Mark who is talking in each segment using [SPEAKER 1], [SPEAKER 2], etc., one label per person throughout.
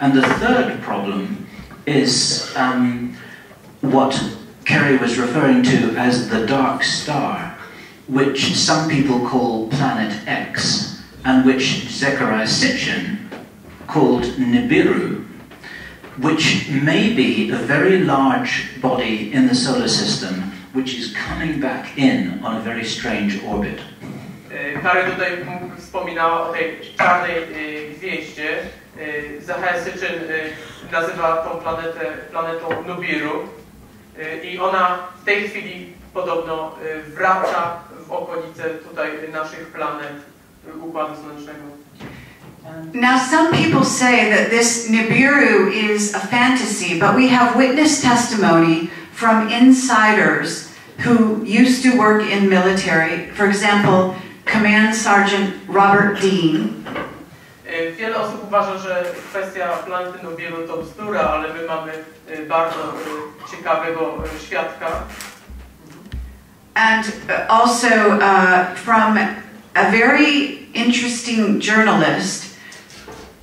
[SPEAKER 1] And the third problem is um, what Kerry was referring to as the dark star, which some people call Planet X, and which Zechariah Sitchin called Nibiru, which may be a very large body in the solar system which is coming back in on a very strange orbit.
[SPEAKER 2] Harry tutaj wspominała o tej czarnej gwieździe. Sitchin nazywa tą planetę planetą Nubiru i ona w tej chwili podobno wraca w okolice tutaj naszych planet Układu Słonecznego.
[SPEAKER 3] Now, some people say that this Nibiru is a fantasy, but we have witness testimony from insiders who used to work in military. For example, Command Sergeant Robert Dean.
[SPEAKER 2] Wiele osób uważa, że kwestia to bzdura, ale my mamy bardzo ciekawego świadka.
[SPEAKER 3] And also uh, from a very interesting journalist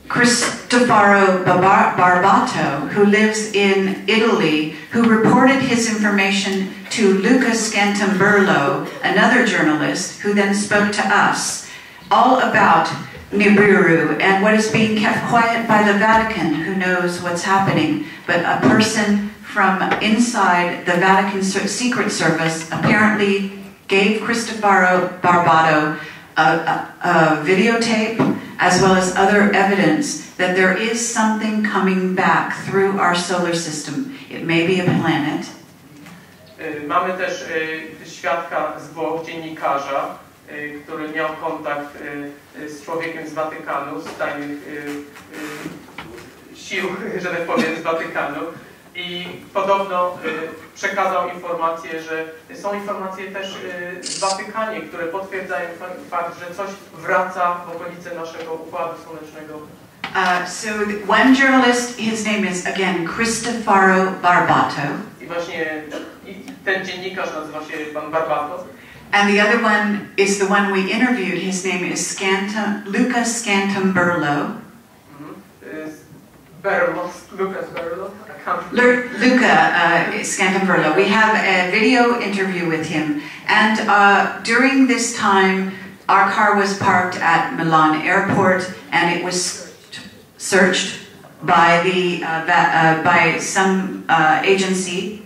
[SPEAKER 3] Cristoforo Barbato, who lives in Italy, who reported his information to Luca Scantamburlo, another journalist, who then spoke to us, all about Nibiru and what is being kept quiet by the Vatican, who knows what's happening. But a person from inside the Vatican Secret Service apparently gave Cristoforo Barbato a, a, a videotape as well as other evidence that there is something coming back through our solar system. It may be a planet.
[SPEAKER 2] Mamy też świadka z Włoch, dziennikarza, który miał kontakt z człowiekiem z Watykanu, z tajnych sił, że tak powiem, z Watykanu. I podobno przekazał informację, że są informacje też w Watykanie, które potwierdzają fakt, że coś wraca w okolice naszego Układu Słonecznego.
[SPEAKER 3] Uh, so one journalist, his name is again Cristoforo Barbato.
[SPEAKER 2] I właśnie ten dziennikarz nazywa się pan Barbato.
[SPEAKER 3] And the other one is the one we interviewed. His name is Scantum, Luca Scantamburlo.
[SPEAKER 2] Mm -hmm. Berlo, Lucas Berlo.
[SPEAKER 3] Luca uh, Scantamburlo. We have a video interview with him. And uh, during this time, our car was parked at Milan airport and it was searched by, the, uh, uh by some uh, agency.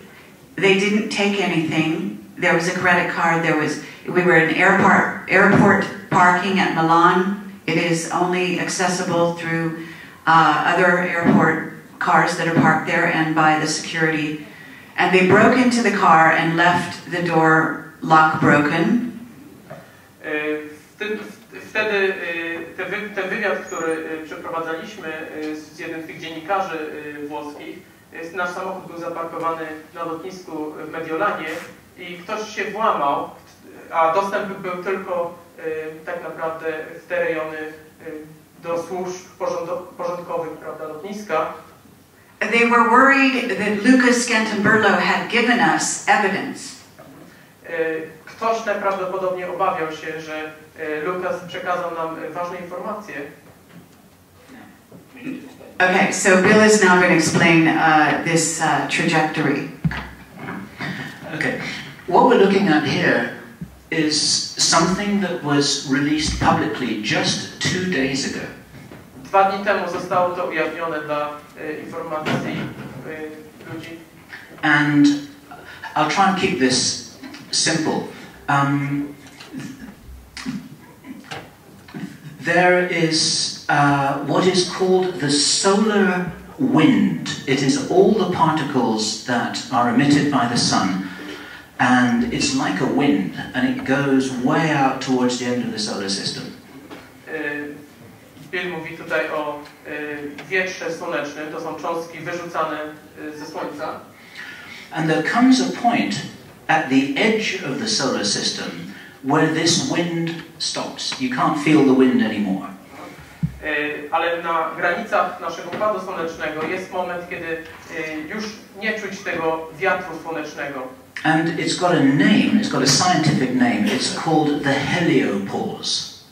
[SPEAKER 3] They didn't take anything. There was a credit card. There was, we were in airport, airport parking at Milan. It is only accessible through uh, other airport cars that are parked there and by the security. And they broke into the car and left the door lock broken.
[SPEAKER 2] Wtedy ten wywiad, który przeprowadzaliśmy z jednym z tych dziennikarzy włoskich, nasz samochód był zaparkowany na lotnisku w Mediolanie i ktoś się włamał, a dostęp był tylko tak naprawdę w te rejony do służb porządkowych prawda, lotniska.
[SPEAKER 3] They were worried that Lucas Scantamburlo had given us evidence.
[SPEAKER 2] Ktoś najprawdopodobniej obawiał się, że Lukas przekazał nam ważne informacje.
[SPEAKER 3] Okay, so Bill is now going to explain uh, this uh, trajectory.
[SPEAKER 1] Okay, what we're looking at here is something that was released publicly just two days ago.
[SPEAKER 2] Dwa dni temu zostało to ujawnione dla e, informacji e, ludzi.
[SPEAKER 1] And I'll try and keep this simple. Um, there is uh, what is called the solar wind. It is all the particles that are emitted by the sun, and it's like a wind, and it goes way out towards the end of the solar system.
[SPEAKER 2] Bill mówi tutaj o wietrze słonecznym, to są cząstki wyrzucane ze Słońca.
[SPEAKER 1] And there comes a point at the edge of the solar system where this wind stops. You can't feel the wind anymore.
[SPEAKER 2] Ale na granicach naszego układu słonecznego jest moment, kiedy już nie czuć tego wiatru słonecznego.
[SPEAKER 1] And it's got a name, it's got a scientific name. It's called the heliopause.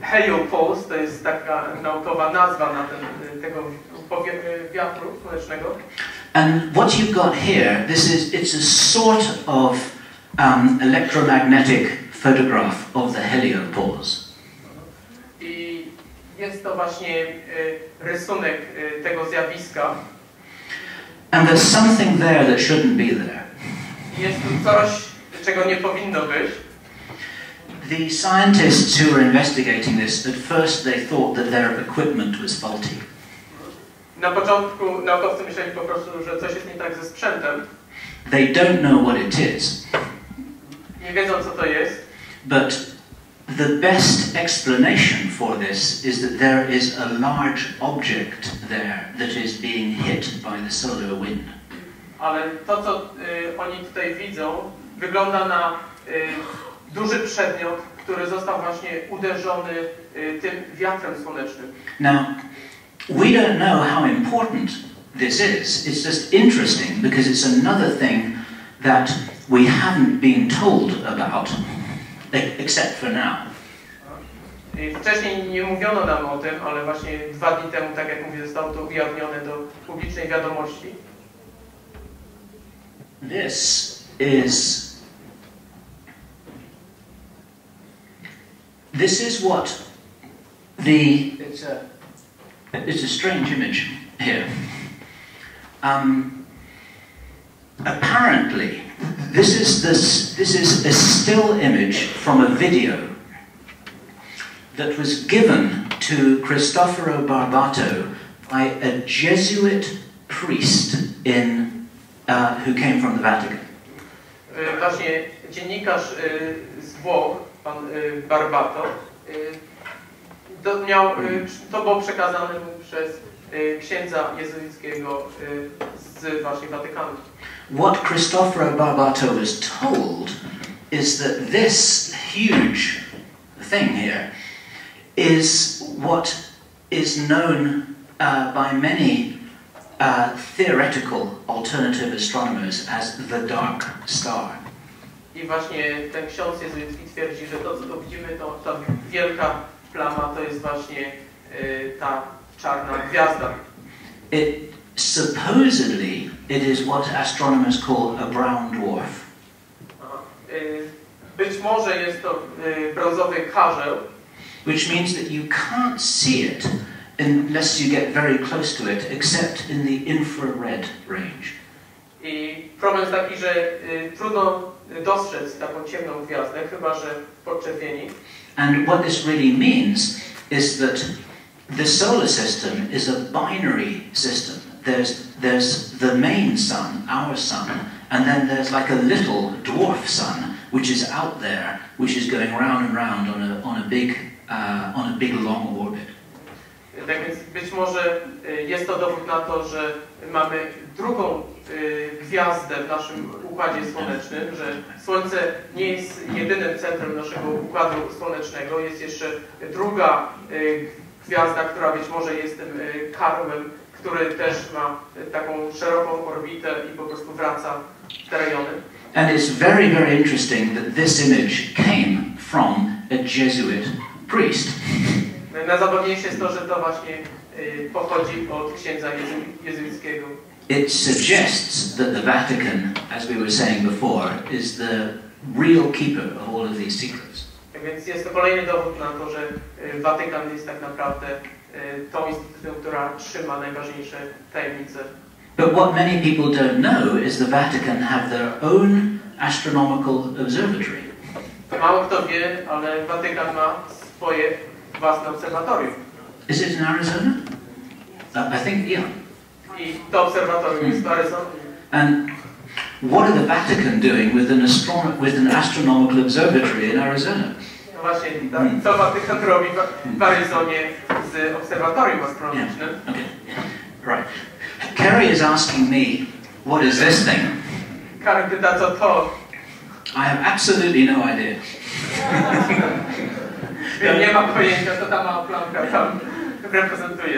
[SPEAKER 2] Heliopause to jest taka naukowa nazwa na ten, tego powie- wiatru słonecznego.
[SPEAKER 1] And what you've got here, this is it's a sort of um, electromagnetic photograph of the heliopause.
[SPEAKER 2] I jest to właśnie e, rysunek e, tego zjawiska.
[SPEAKER 1] And there's something there that shouldn't be there.
[SPEAKER 2] Jest tu coś, czego nie powinno być.
[SPEAKER 1] The scientists who were investigating this, at first they thought that their equipment was faulty.
[SPEAKER 2] Na początku naukowcy myśleli po prostu, że coś jest nie tak ze sprzętem.
[SPEAKER 1] They don't know what it is,
[SPEAKER 2] Nie wiedzą, co to jest.
[SPEAKER 1] but the best explanation for this is that there is a large object there that is being hit by the solar wind.
[SPEAKER 2] Ale to, co y, oni tutaj widzą, wygląda na y, duży przedmiot, który został właśnie uderzony y, tym wiatrem słonecznym.
[SPEAKER 1] Now, we don't know how important this is. It's just interesting because it's another thing that we haven't been told about, except for now.
[SPEAKER 2] Wcześniej nie mówiono nam o tym, ale właśnie dwa dni temu, tak jak mówię, zostało to ujawnione do publicznej wiadomości.
[SPEAKER 1] This is this is what the it's a it's a strange image here. Um, apparently, this is this this is a still image from a video that was given to Cristoforo Barbato by a Jesuit priest in uh, who came from the Vatican.
[SPEAKER 2] Y, Właśnie dziennikarz y, z Włoch, pan y, Barbato, to, miał, to było przekazane mu przez księdza jezuickiego z właśnie Watykanu.
[SPEAKER 1] What Cristoforo Barbato was told is that this huge thing here is what is known uh, by many uh, theoretical alternative astronomers as the dark star.
[SPEAKER 2] I właśnie ten ksiądz jezuicki twierdzi, że to, co widzimy, to ta wielka plama, to jest właśnie y, ta czarna gwiazda.
[SPEAKER 1] It supposedly it is what astronomers call a brown dwarf.
[SPEAKER 2] Być może jest to brązowy karzeł,
[SPEAKER 1] which means that you can't see it unless you get very close to it, except in the infrared range.
[SPEAKER 2] I problem jest taki, że trudno dostrzec taką ciemną gwiazdę, chyba że podczerwieni.
[SPEAKER 1] And what this really means is that the solar system is a binary system. There's, there's the main sun, our sun, and then there's like a little dwarf sun, which is out there, which is going round and round on a, on a, big, uh, on a big long orbit.
[SPEAKER 2] Tak więc być może y, jest to dowód na to, że mamy drugą y, gwiazdę w naszym układzie słonecznym, że Słońce nie jest jedynym centrum naszego układu słonecznego, jest jeszcze druga y, gwiazda, która być może jest tym karłem, który też ma taką szeroką orbitę i po prostu wraca w te rejony.
[SPEAKER 1] And it's very, very interesting that this image came from a Jesuit priest.
[SPEAKER 2] Najzabawniejsze jest to, że to właśnie y, pochodzi od księdza jezu- jezuickiego.
[SPEAKER 1] It suggests that the Vatican, as we were saying before, is the real keeper of all of these secrets.
[SPEAKER 2] Więc jest to kolejny dowód na to, że y, Watykan jest tak naprawdę tą instytucją, która trzyma najważniejsze tajemnice.
[SPEAKER 1] But what many people don't know is the Vatican have their own astronomical observatory.
[SPEAKER 2] Mało kto wie, ale Watykan ma swoje własne obserwatorium.
[SPEAKER 1] Is it in Arizona? Uh, I think, yeah.
[SPEAKER 2] I to obserwatorium jest w Aryzonie.
[SPEAKER 1] And what are the Vatican doing with an, with an astronomical observatory in Arizona?
[SPEAKER 2] Właśnie, tak, co Watykan robi w- Aryzonie z obserwatorium astronomicznym?
[SPEAKER 1] Okay. Right. Kerry is asking me, what is this thing?
[SPEAKER 2] Karen pyta, co to?
[SPEAKER 1] I have absolutely no idea.
[SPEAKER 2] Nie mam pojęcia, co ta mała plamka tam reprezentuje.